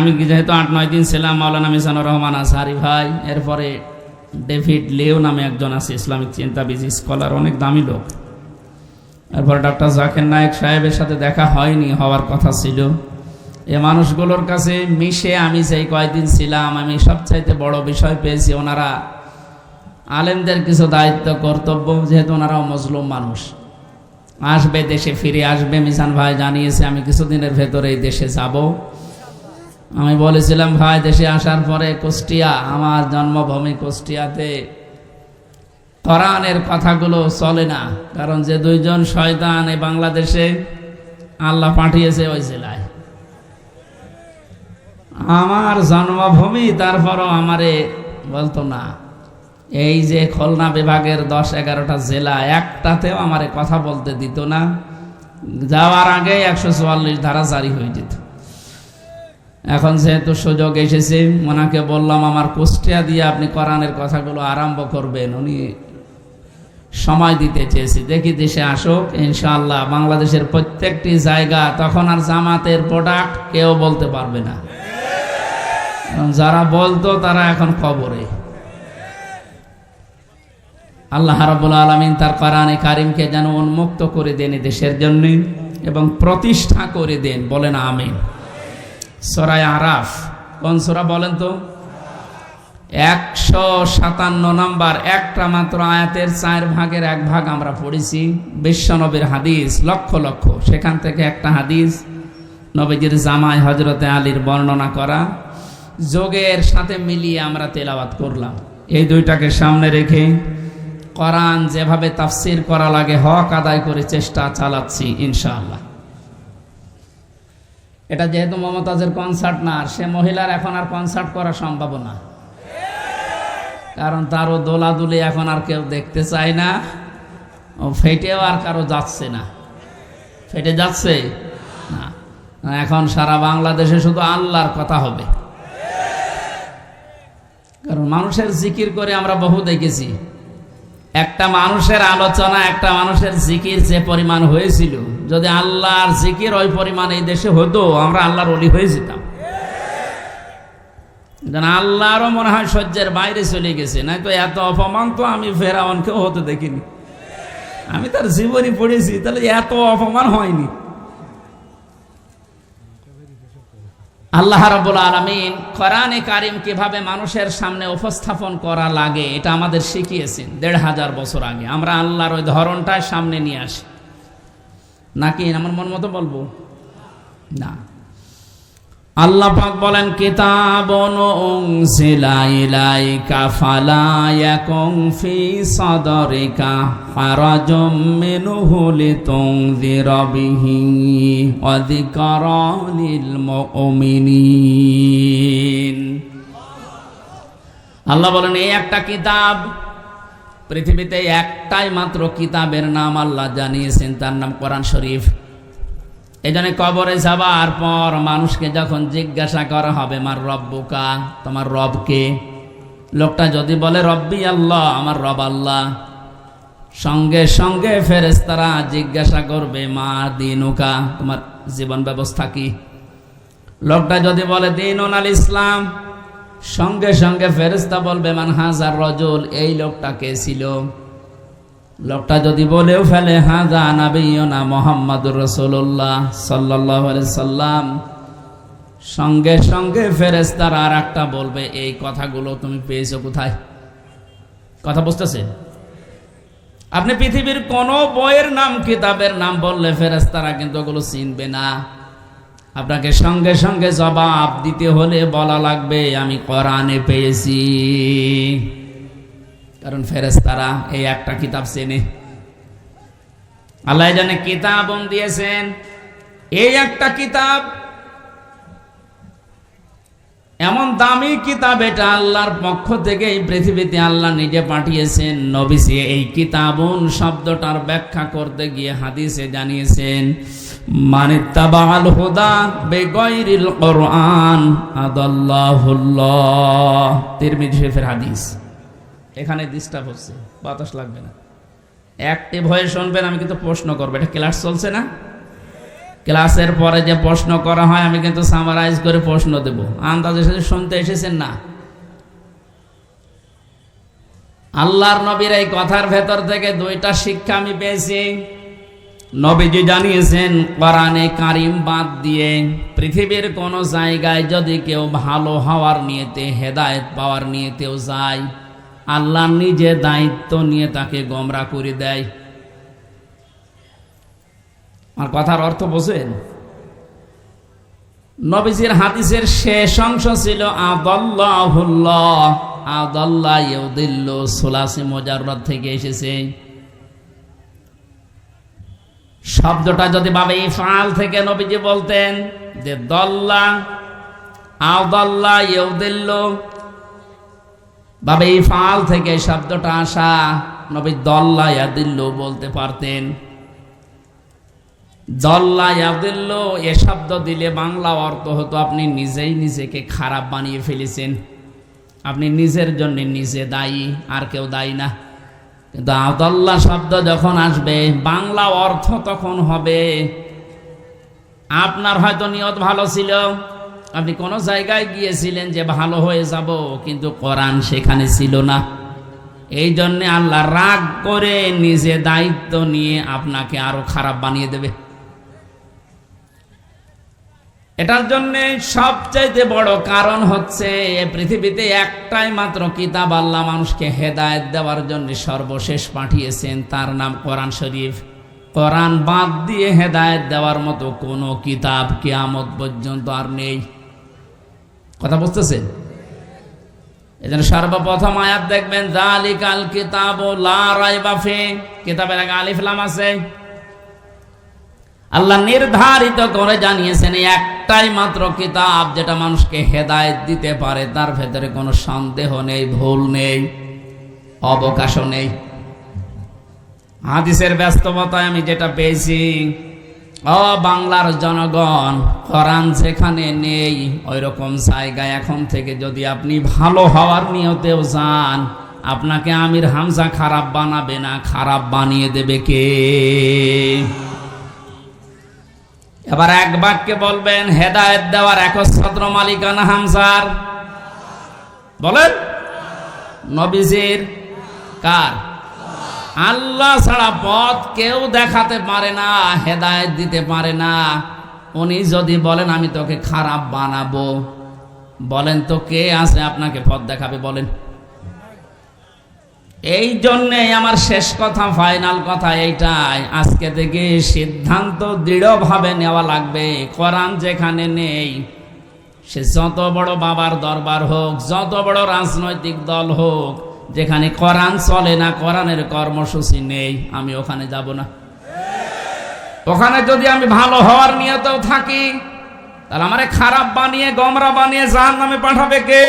আমি যেহেতু আট, নয় দিন ছিলাম, মাওলানা মিজানুর রহমান আসারি ভাই, এরপরে ডেভিড লেও নামে একজন আছে, ইসলামিক চিন্তাবিদ স্কলার, অনেক দামি লোক। এরপর ডক্টর জাকির নায়েক সাহেবের সাথে দেখা হয়নি, হওয়ার কথা ছিল। এ মানুষগুলোর কাছে মিশে আমি সেই কয়েকদিন ছিলাম, আমি সবচাইতে বড় বিষয় পেয়েছি, ওনারা আলেমদের কিছু দায়িত্ব, কর্তব্য, যেহেতু ওনারাও মজলুম মানুষ। আসবে, দেশে ফিরে আসবে, মিজান ভাই জানিয়েছে, আমি কিছুদিনের ভেতরে এই দেশে যাব। আমি বলেছিলাম, ভাই, দেশে আসার পরে কুষ্টিয়া, আমার জন্মভূমি কুষ্টিয়াতে। কোরআনের কথাগুলো চলে না, কারণ যে দুইজন শয়তান এই বাংলাদেশে আল্লাহ পাঠিয়েছে ওই জেলায়। আমার জন্মভূমি, তারপরও আমারে বলতো না। এই যে খুলনা বিভাগের দশ এগারোটা জেলা, একটাতেও আমারে কথা বলতে দিত না। যাওয়ার আগে একশো চুয়াল্লিশ ধারা জারি হয়ে যেত। এখন যেহেতু সুযোগ এসেছে, ওনাকে বললাম, আমার কুষ্টিয়া দিয়ে আপনি কোরআনের কথাগুলো আরম্ভ করবেন। উনি সময় দিতে চেয়েছি। দেখি দেশে আসুক, ইনশাআল্লাহ বাংলাদেশের প্রত্যেকটি জায়গা তখন আর জামাতের প্রোডাক্ট কেউ বলতে পারবে না। যারা বলতো তারা এখন খবরে আল্লাহ রাবুল আলমিন তার কোরআনে কারিমকে যেন উন্মুক্ত করে দেন দেশের জন্য এবং প্রতিষ্ঠা করে দেন। বলেন আমিন। সরাই আরাফ। কোন সোরা বলেন তো? একশো সাতান্ন নম্বর, একটা মাত্র আয়াতের চার ভাগের এক ভাগ আমরা পড়েছি। বিশ্বনবীর হাদিস, লক্ষ লক্ষ। সেখান থেকে একটা হাদিস, নবীজির জামাই হজরতে আলীর বর্ণনা করা। যোগের সাথে মিলিয়ে আমরা তেলাওয়াত করলাম। এই দুইটাকে সামনে রেখে কোরআন যেভাবে তাফসির করা লাগে, হক আদায় করে চেষ্টা চালাচ্ছি, ইনশাআল্লাহ। এটা যেহেতু মমতাজের কনসার্ট না সে মহিলার এখন আর কনসার্ট করা সম্ভব না। কারণ তারও দোলাদুলি এখন আর কেউ দেখতে চায় না, ও ফেটেও আর কারও যাচ্ছে না। ফেটে যাচ্ছে? না, এখন সারা বাংলাদেশে শুধু আল্লাহর কথা হবে। কারণ মানুষের জিকির করে আমরা বহু দেখেছি। একটা মানুষের আলোচনা, একটা মানুষের জিকির যে পরিমাণ হয়েছিল যদি আল্লাহর জিকির ওই পরিমাণ এই দেশে হতো, আমরা আল্লাহর অলি হয়ে যেতাম। যেন আল্লাহরও মনে হয় সহ্যের বাইরে চলে গেছে। নাই তো এত অপমান তো আমি ফেরাউনকেও হতে দেখিনি। আমি তার জীবনী পড়েছি, তাহলে এত অপমান হয়নি। আল্লাহ রাবুল আলমিন কোরআনে কারিম কীভাবে মানুষের সামনে উপস্থাপন করা লাগে, এটা আমাদের শিখিয়েছেন দেড় হাজার বছর আগে। আমরা আল্লাহর ওই ধরনটাই সামনে নিয়ে আসি। নাকি আমার মন মতো বলব? না। আল্লাহ পাক বলেন, কিতাবন ইলাইকা ফালা ইয়াকুম ফি সাদরিকা হারাজুম মিনহু লিতুনযিরা বিহি ওয়া যিকরা লিল মুমিনিন। আল্লাহ বলেন, এই একটা কিতাব পৃথিবীতে একটাই মাত্র কিতাবের নাম আল্লাহ জানিয়েছেন, তার নাম কোরআন শরীফ। এই জন্য কবরে যাবার পর মানুষকে যখন জিজ্ঞাসা করা হবে আমার রব্বুকা তোমার রবকে লোকটা যদি বলে, রব্বি আল্লাহ, আমার রব আল্লাহ। সঙ্গে সঙ্গে ফেরেস্তারা জিজ্ঞাসা করবে, মা দিনুকা, তোমার জীবন ব্যবস্থা কি? লোকটা যদি বলে দিন আল ইসলাম সঙ্গে সঙ্গে ফেরেস্তা বলবে, মান হাজার রজল, এই লোকটা কে ছিল। লোকটা যদি বলেও ফেলে, হাজা যা নাবিনা মোহাম্মদুর রসুল্লাহ সাল্লাহ সাল্লাম। সঙ্গে সঙ্গে ফেরেস্তার আর একটা বলবে, এই কথাগুলো তুমি পেয়েছ কোথায়? কথা বুঝতেছে আপনি পৃথিবীর কোন বইয়ের নাম, কিতাবের নাম বললে ফেরেস্তারা কিন্তু ওগুলো চিনবে না। আপনাকে সঙ্গে সঙ্গে জবাব দিতে হলে বলা লাগবে, আমি কোরআনে পেয়েছি। কারণ ফেরেস্তারা এই একটা কিতাব চেনে। আল্লাহ জানে কিতাব দিয়েছেন। এই একটা কিতাব এমন দামি কিতাব, এটা আল্লাহর পক্ষ থেকে এই পৃথিবীতে আল্লাহ নিজে পাঠিয়েছেন। নবিসি এই কিতাবুন শব্দটার ব্যাখ্যা করতে গিয়ে হাদিসে জানিয়েছেন মানে তাবাল হুদা বেগৈরিল কোরআন। আদাল্লাহুল্লাহ। হাদিস। এখানে ডিস্টার্ব হচ্ছে। বাতাস লাগবে না। অ্যাক্টিভ হয়ে শুনবেন, আমি কিন্তু প্রশ্ন করব। এটা ক্লাস চলছে না? ক্লাসের পরে যে প্রশ্ন করা হয়, আমি কিন্তু সামারাইজ করে প্রশ্ন দেব। আন্দাজের সাথে শুনতে এসেছেন না? আল্লাহর নবীর এই কথার ভেতর থেকে দুইটা শিক্ষা আমি পেয়েছি। নবীজি জানিয়েছেন, কোরআনে কারিম বাদ দিয়ে পৃথিবীর কোন জায়গায় যদি কেউ ভালো হওয়ার নিয়েতে, হেদায়েত পাওয়ার নিয়েতেও যায়, আল্লাহ নিজে দায়িত্ব নিয়ে তাকে গমরা করে দেয়। আর কথার অর্থ বোঝেন, নবীজির হাদিসের শেষ অংশ ছিল, আদাল্লাহুল্লাহ, আদাল্লাহ ইউদিল্ল সুলাসি মোজাররদ থেকে এসেছে। শব্দটা যদি বাবে ইফআল থেকে নবীজি বলতেন যে দল্লা আদাল্লাহ ইউদিল্ল। বাবে ইফআল থেকে শব্দটা আসা, নবী দল্লা, ইয়াদিল্ল বলতে পারতেন। দল্লা, ইয়াদিল্ল, এ শব্দ দিলে বাংলা অর্থ হতো আপনি নিজেই নিজেকে খারাপ বানিয়ে ফেলেছেন। আপনি নিজের জন্য নিজে দায়ী, আর কেউ দায়ী না। কিন্তু আদল্লা শব্দ যখন আসবে, বাংলা অর্থ তখন হবে? আপনার হয়তো নিয়ত ভালো ছিল। আপনি কোনো জায়গায় গিয়েছিলেন যে ভালো হয়ে যাব, কিন্তু কোরআন সেখানে ছিল না। এই জন্যে আল্লাহ রাগ করে নিজে দায়িত্ব নিয়ে আপনাকে আরও খারাপ বানিয়ে দেবে। এটার জন্য সবচাইতে বড় কারণ হচ্ছে এ পৃথিবীতে একটাই মাত্র কিতাব আল্লাহ মানুষকে হেদায়ত দেওয়ার জন্য সর্বশেষ পাঠিয়েছেন। তার নাম কোরআন শরীফ। কোরআন বাদ দিয়ে হেদায়েত দেওয়ার মতো কোনো কিতাব কেয়ামত পর্যন্ত আর নেই। কথা বুঝতেছেন? এজন্য সর্বপ্রথম আয়াত দেখবেন জালিকাল কিতাব ও লা রাইবা ফি। কিতাবের আগে আলিফ লাম আছে। আল্লাহ নির্ধারিত করে জানিয়েছেন, একটাই মাত্র কিতাব যেটা মানুষকে হেদায়েত দিতে পারে, তার ভেতরে কোনো সন্দেহ নেই, ভুল নেই, অবকাশও নেই। হাদিসের ব্যস্ততায় আমি যেটা পেয়েছি ও বাংলার জনগণ, কোরআন যেখানে নেই ওই রকম জায়গায় এখন থেকে যদি আপনি ভালো হওয়ার নিয়তেও যান, আপনাকে আমির হামজা খারাপ বানাবে না, খারাপ বানিয়ে দেবে কে? এবার এক বাক্যে বলবেন, হেদায়েত দেওয়ার একচ্ছত্র মালিকানা হামসার বলেন, নবীজির কার? আল্লাহ ছাড়া পথ কেউ দেখাতে পারে না, হেদায়েত দিতে পারে না। উনি যদি বলেন, আমি তোকে খারাপ বানাবো। বলেন তো কে আছে আপনাকে পথ দেখাবে? বলেন এই জন্যে আমার শেষ কথা, ফাইনাল কথা এইটাই। আজকে থেকে সিদ্ধান্ত দৃঢ়ভাবে নেওয়া লাগবে। কোরআন যেখানে নেই, সে যত বড় বাবার দরবার হোক, যত বড় রাজনৈতিক দল হোক, যেখানে কোরআন চলে না, কোরআনের কর্মসূচি নেই, আমি ওখানে যাব না। ওখানে যদি আমি ভালো হওয়ার নিয়তেও থাকি, তাহলে আমারে খারাপ বানিয়ে, গমরা বানিয়ে জাহান নামে পাঠাবে কে?